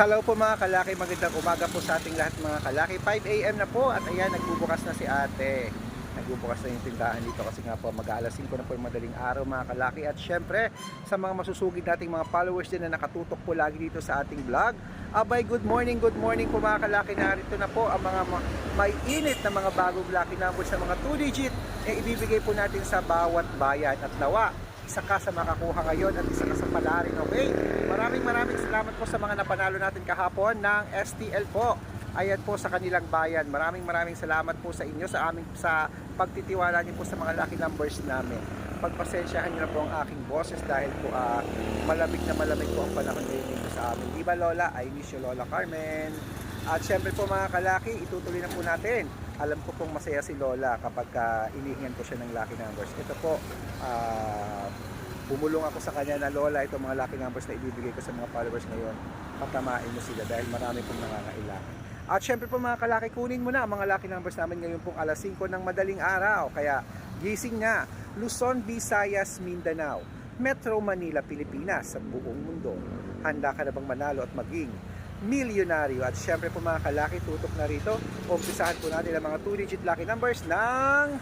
Hello po mga kalaki, magandang umaga po sa ating lahat mga kalaki. 5 a.m. na po at ayan, nagbubukas na si ate. Nagbubukas na yung tindahan dito kasi nga po mag-aalas 5 na po yung madaling araw mga kalaki. At syempre, sa mga masusugid nating mga followers din na nakatutok po lagi dito sa ating vlog. Abay, good morning, good morning po mga kalaki. Narito na po ang mga ma- may init na mga bagong lucky numbers sa mga 2 digit na ibibigay po natin sa bawat bayan at lawa isa ka sa makakuha ngayon at isa ka sa palarin. Okay? Maraming maraming salamat po sa mga napanalo natin kahapon ng STL po. Ayan po sa kanilang bayan. Maraming maraming salamat po sa inyo sa aming sa pagtitiwala niyo po sa mga lucky numbers namin. Pagpasensyahan niyo na po ang aking boses dahil po ah, malamig na malamig po ang panahon ngayon dito sa amin. Di Lola? I miss you Lola Carmen. At syempre po mga kalaki, itutuloy na po natin. Alam ko pong masaya si Lola kapag uh, inihingan ko siya ng lucky numbers. Ito po, ah, bumulong ako sa kanya na Lola, itong mga lucky numbers na ibibigay ko sa mga followers ngayon, patamain mo sila dahil marami pong nangangailangan. At syempre po mga kalaki, kunin mo na ang mga lucky numbers namin ngayon pong alas 5 ng madaling araw. Kaya gising na, Luzon, Visayas, Mindanao, Metro Manila, Pilipinas, sa buong mundo. Handa ka na bang manalo at maging milyonaryo? At syempre po mga kalaki, tutok na rito. Umpisahan po natin ang mga 2-digit lucky numbers ng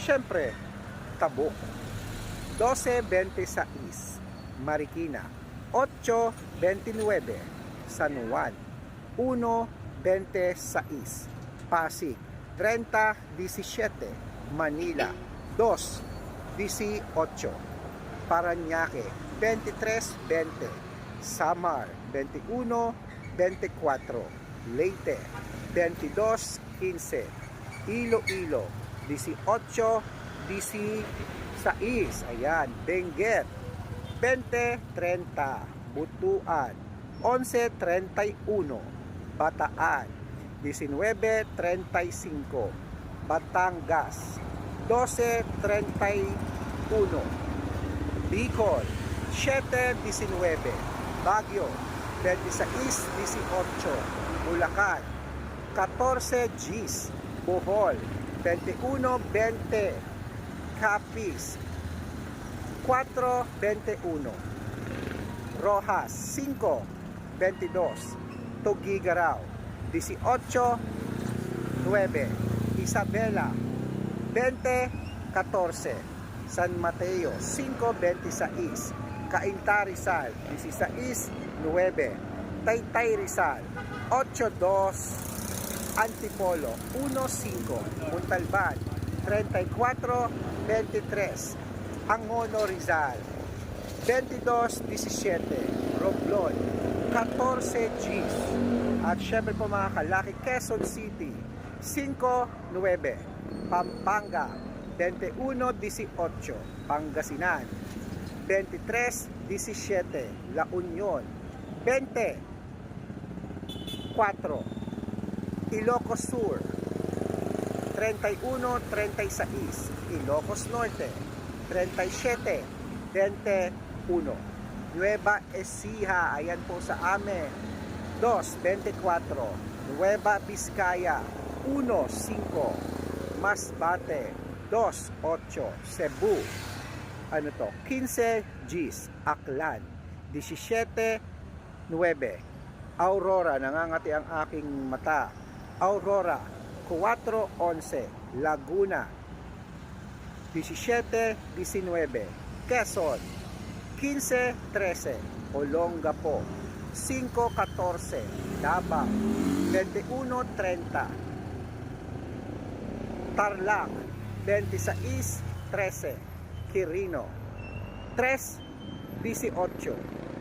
syempre, Tabuk. 12.26 Marikina. 8.29 San Juan. 1.26 Pasig. 30.17 Manila. 2.18 Paranaque. 23.20 Samar 21.24 Leyte 22.15 Iloilo 18 16 ayan Benguet 20.30 Butuan 11.31 Bataan 19.35 Batangas 12.31 Bicol 7.19 Baguio 26.18 Bulacan 14 Gs Bohol 21.20 Capiz 4.21 Rojas 5.22 Tugigaraw 18.9 Isabela 20.14 San Mateo 5.26 Cainta Rizal 16.9 Taytay Rizal 8.2 Antipolo 1.5 Montalban 34.23 Angono Rizal 22.17 Romblon 14 Gs at syempre po mga kalaki Quezon City 5.9 Pampanga 21.18 Pangasinan 23.17 La Union. 20 4 Ilocos Sur. 31-36 Ilocos Norte. 37 21 Nueva Ecija. Ayan po sa amin. 2-24 Nueva Vizcaya. 1-5 Masbate. 2-8 Cebu ano to? 15 Gs Aklan. 17 9 Aurora nangangati ang aking mata. Aurora 4.11 Laguna. 17.19 Quezon 15.13 Olongapo 5.14 Davao. 21.30 Tarlac. 26.13 Quirino. 3.18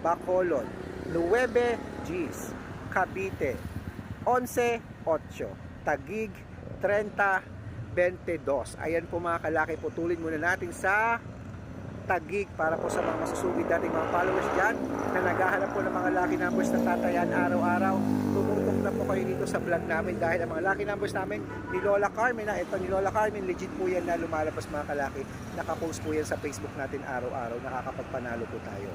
Bacolod. 9 Gs Cavite. 11.8 Tagig 30-22. Ayan po mga kalaki, putulin muna natin sa Tagig para po sa mga masusugid nating mga followers dyan na naghahanap po ng mga lucky numbers na tatayan araw-araw. Tumutok na po kayo dito sa vlog namin dahil ang mga lucky numbers namin ni Lola Carmen na ito ni Lola Carmen legit po yan na lumalabas mga kalaki. Nakapost po yan sa Facebook natin araw-araw. Nakakapagpanalo po tayo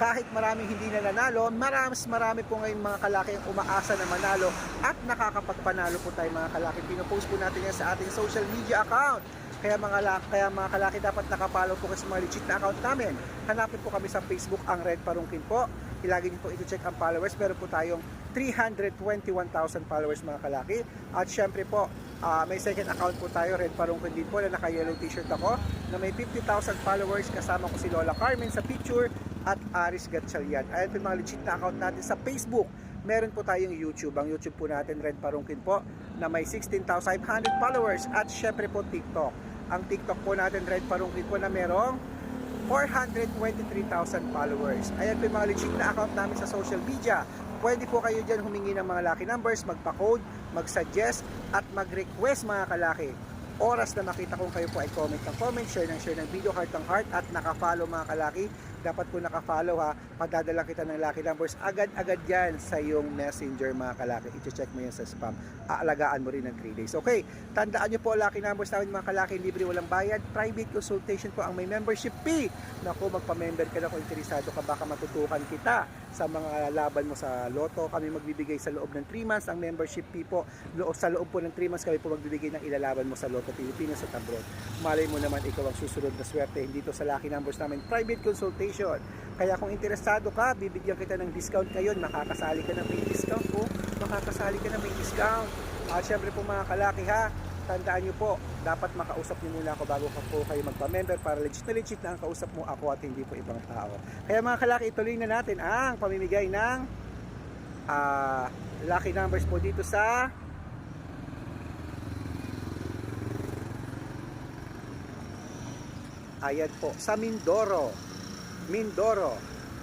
kahit maraming hindi na nanalo, marami, marami po ngayon mga kalaki ang umaasa na manalo at nakakapagpanalo po tayo mga kalaki. Pinopost po natin yan sa ating social media account. Kaya mga, kaya mga kalaki dapat nakapollow po kasi mga legit na account namin. Hanapin po kami sa Facebook ang Red Parungkin po. ilagi niyo po ito-check ang followers. Meron po tayong 321,000 followers mga kalaki. At syempre po, ah, may second account po tayo, Red Parungkon din po, na naka-yellow t-shirt ako, na may 50,000 followers. Kasama ko si Lola Carmen sa picture at Aris Gatchalian. Ayan po yung mga legit na account natin sa Facebook. Meron po tayong YouTube. Ang YouTube po natin, Red Parungkin po, na may 16,500 followers. At syempre po TikTok. Ang TikTok po natin, Red Parungkin po, na merong 423,000 followers. Ayan po yung mga legit na account namin sa social media. Pwede po kayo dyan humingi ng mga lucky numbers, magpa-code, mag-suggest, at mag-request mga kalaki. Oras na makita kong kayo po ay comment ng comment, share ng share ng video, heart ng heart, at naka-follow mga kalaki. Dapat po naka-follow ha, padadala kita ng lucky numbers agad-agad yan sa iyong messenger mga kalaki. I-check mo yan sa spam. Aalagaan mo rin ng 3 days. Okay, tandaan nyo po lucky numbers namin mga kalaki, libre walang bayad. Private consultation po ang may membership fee. Naku, magpa-member ka na kung interesado ka, baka matutukan kita sa mga laban mo sa loto. Kami magbibigay sa loob ng 3 months ang membership fee po. Loob, sa loob po ng 3 months kami po magbibigay ng ilalaban mo sa Loto Pilipinas at abroad. Malay mo naman ikaw ang susunod na swerte dito sa lucky numbers namin. Private consultation. Kaya kung interesado ka, bibigyan kita ng discount ngayon. Makakasali ka ng may discount po. Makakasali ka ng may discount. At syempre po mga kalaki ha, tandaan nyo po, dapat makausap nyo muna ako bago ka po kayo magpa-member para legit na legit na ang kausap mo ako at hindi po ibang tao. Kaya mga kalaki, ituloy na natin ang pamimigay ng ah, lucky numbers po dito sa Ayan po, sa Mindoro. Mindoro,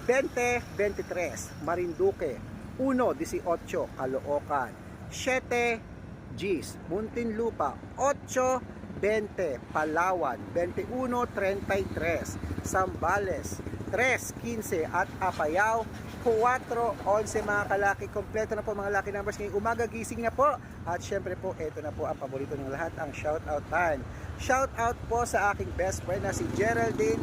20-23, Marinduque, 1-18, Caloocan, 7 Gs, Muntinlupa, 8-20, Palawan, 21-33, Sambales, 3-15 at Apayao, 4-11 mga kalaki. Kompleto na po mga laki numbers ngayong umaga. Gising na po. At syempre po, ito na po ang paborito ng lahat, ang shoutout time. Shoutout po sa aking best friend na si Geraldine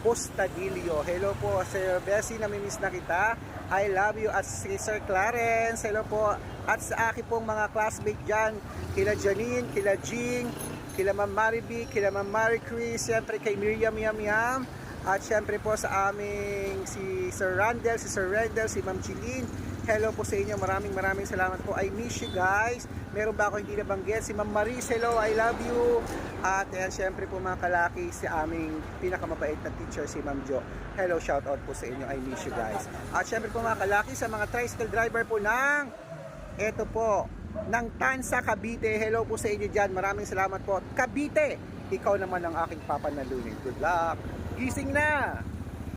Postadillo. Hello po, Sir Bessie, namimiss na kita. I love you. At si Sir Clarence, hello po. At sa aking pong mga classmate dyan, kila Janine, kila Jing, kila Ma'am Mariby, kila Ma'am Marie Chris, siyempre kay Miriam Yam Yam, at syempre po sa aming si Sir Randall, si Sir Rendell, si Ma'am Chilin. Hello po sa inyo. Maraming maraming salamat po. I miss you guys. Meron ba ako hindi nabanggit? Si Ma'am Maris, I love you. At ayan, syempre po mga kalaki, si aming pinakamabait na teacher, si Ma'am Jo. Hello, shout out po sa inyo. I miss you guys. At syempre po mga kalaki, sa mga tricycle driver po ng eto po, ng Tansa Cavite. Hello po sa inyo dyan. Maraming salamat po. Cavite, ikaw naman ang aking papanalunin. Good luck. Gising na!